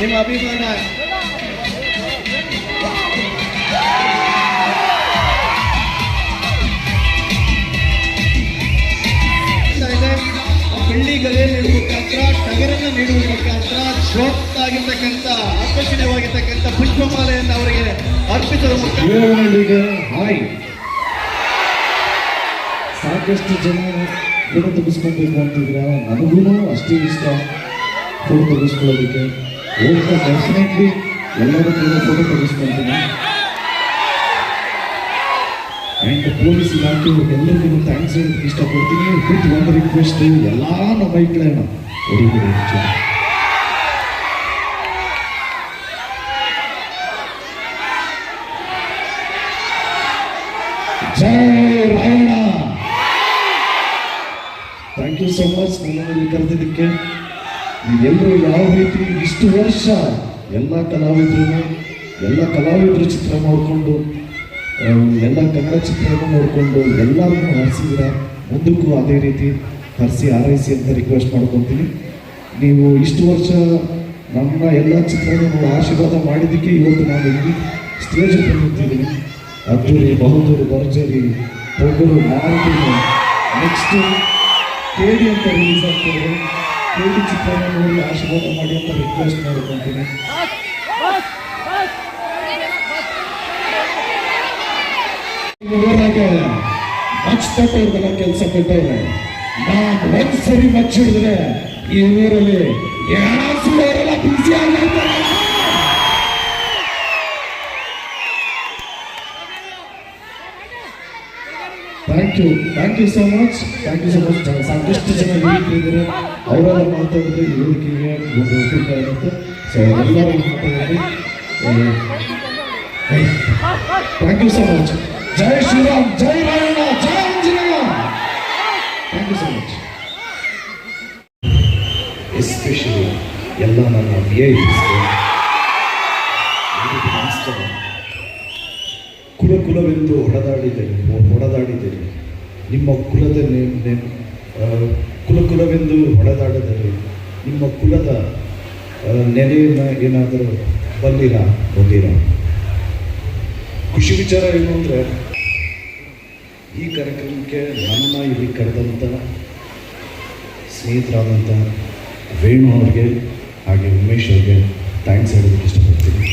ನಿಮ್ಮ ಅಭಿಮಾನ. ಗಲೆಯಲ್ಲಿ ಮುಖಾಂತರ ಟಗರನ್ನು ನೀಡುವ ಮುಖಾಂತರ ಶೋಕ್ತಾಗಿರ್ತಕ್ಕಂಥ ಆಕರ್ಷಣೀಯವಾಗಿರ್ತಕ್ಕಂಥ ಪುಷ್ಪಮಾಲೆಯನ್ನು ಅವರಿಗೆ ವೀರವನಹಳ್ಳಿಗೆ ಹಾಯ್. ಸಾಕಷ್ಟು ಜನ ಫೋಟೋ ತೆಗೆಸ್ಕೊಬೇಕು ಅಂತಿದ್ರೆ ನನಗೂ ಅಷ್ಟೇ ಇಷ್ಟ ಫೋಟೋ ತೆಗೆಸ್ಕೊಳ್ಳೋದಕ್ಕೆ. ಡೆಫಿನೆಟ್ಲಿ ಎಲ್ಲರೂ ಕೂಡ ಫೋಟೋ ಆ್ಯಂಡ್ ಪೊಲೀಸ್ ಇಲಾಖೆ ಎಲ್ಲರಿಗೂ ಥ್ಯಾಂಕ್ಸ್ ಹೇಳೋದಕ್ಕೆ ಇಷ್ಟಪಡ್ತೀನಿ. ವಿತ್ ಒಂದು ರಿಕ್ವೆಸ್ಟ್ ಎಲ್ಲ ನಮ್ಮ ಮೈಕ್ಳೇನ ಹೊಡಿಬಿಡಿ ಜೈ ಥ್ಯಾಂಕ್ ಯು ಸೊ ಮಚ್ ನನ್ನನ್ನು ಕರೆದಿದ್ದಕ್ಕೆ. ನೀವೆಲ್ಲರೂ ಯಾವ ರೀತಿ ಇಷ್ಟು ವರ್ಷ ಎಲ್ಲ ಕಲಾವಿದರು ಎಲ್ಲ ಕಲಾವಿದರು ಚಿತ್ರ ನೋಡಿಕೊಂಡು ಎಲ್ಲ ಕನ್ನಡ ಚಿತ್ರವನ್ನು ನೋಡಿಕೊಂಡು ಎಲ್ಲರನ್ನೂ ಹರಿಸಿದ್ರ ಮುಂದಕ್ಕೂ ಅದೇ ರೀತಿ ಹರಿಸಿ ಆರೈಸಿ ಅಂತ ರಿಕ್ವೆಸ್ಟ್ ಮಾಡ್ಕೊತೀನಿ. ನೀವು ಇಷ್ಟು ವರ್ಷ ನಮ್ಮ ಎಲ್ಲ ಚಿತ್ರವನ್ನು ಆಶೀರ್ವಾದ ಮಾಡಿದ್ದಕ್ಕೆ ಇವತ್ತು ನಾನು ಇಲ್ಲಿ ಸ್ಟೇಜ್ ಬಂದಿದ್ದೀನಿ. ಅದ್ದೂರಿ, ಬಹುದೂರು, ಭರ್ಜರಿ ಒಬ್ಬರು ಮಾರುತಿನ ನೆಕ್ಸ್ಟ್ ಕೇಳಿ ಅಂತ ರಿಲೀಸ್ ಆಗ್ತದೆ ಕೇಳಿ ಚಿತ್ರರಂಗದಲ್ಲಿ ಆಶೀರ್ವಾದ ಮಾಡಿ ಅಂತ ರಿಕ್ವೆಸ್ಟ್ ಮಾಡ್ಕೊತೀನಿ ಊರಾಗೆ ಮಚ್ಚಿಟ್ಟವ್ರಿಗೆಲ್ಲ ಕೆಲಸ ಕೊಟ್ಟವ್ರೆ ನಾನು ಒಂದ್ಸರಿ ಈ ಊರಲ್ಲಿ ಯಾರೆಲ್ಲ ಬಿಸಿ ಆಗ್ತಾರೆ thank you thank you so much thank you so much ಸಾಕಷ್ಟು ಜನ ವೇದಿಕೆ ಅವರೆಲ್ಲ ಮಾತಾಡಿದ್ರೆ ವೇದಿಕೆಗೆ ಒಂದು ಉಪಯುಕ್ತ ಇರುತ್ತೆ ಸೊ ಎಲ್ಲರೂ ಮಾತಾಡಿದ್ರೆ ಥ್ಯಾಂಕ್ ಯು ಸೊ ಮಚ್ ಜೈ ಶ್ರೀರಾಮ್, ಜೈ ರಾಯಣ್ಣ, ಜೈ Anjaneya. Thank you so much especially ಎಲ್ಲ ನನ್ನ ಕುಲವೆಂದು ಹೊಡೆದಾಡಿದ್ದೇನೆ ಹೊಡೆದಾಡಿದ್ದೇನೆ ನಿಮ್ಮ ಕುಲದ ಕುಲ ಕುಲವೆಂದು ಹೊಡೆದಾಡಿದರೆ ನಿಮ್ಮ ಕುಲದ ನೆನೆಯನ್ನು ನೆಲೆಯನ್ನು ಏನಾದರೂ ಬಂದಿರ ಬಂದಿರ ಖುಷಿ ವಿಚಾರ ಏನು ಅಂದರೆ, ಈ ಕಾರ್ಯಕ್ರಮಕ್ಕೆ ನನ್ನನ್ನು ಇಲ್ಲಿ ಕರೆದಂಥ ಸ್ನೇಹಿತರಾದಂಥ ವೇಣು ಅವ್ರಿಗೆ, ಹಾಗೆ ಉಮೇಶ್ ಅವ್ರಿಗೆ ಥ್ಯಾಂಕ್ಸ್ ಹೇಳೋದಕ್ಕೆ ಇಷ್ಟಪಡ್ತೀನಿ.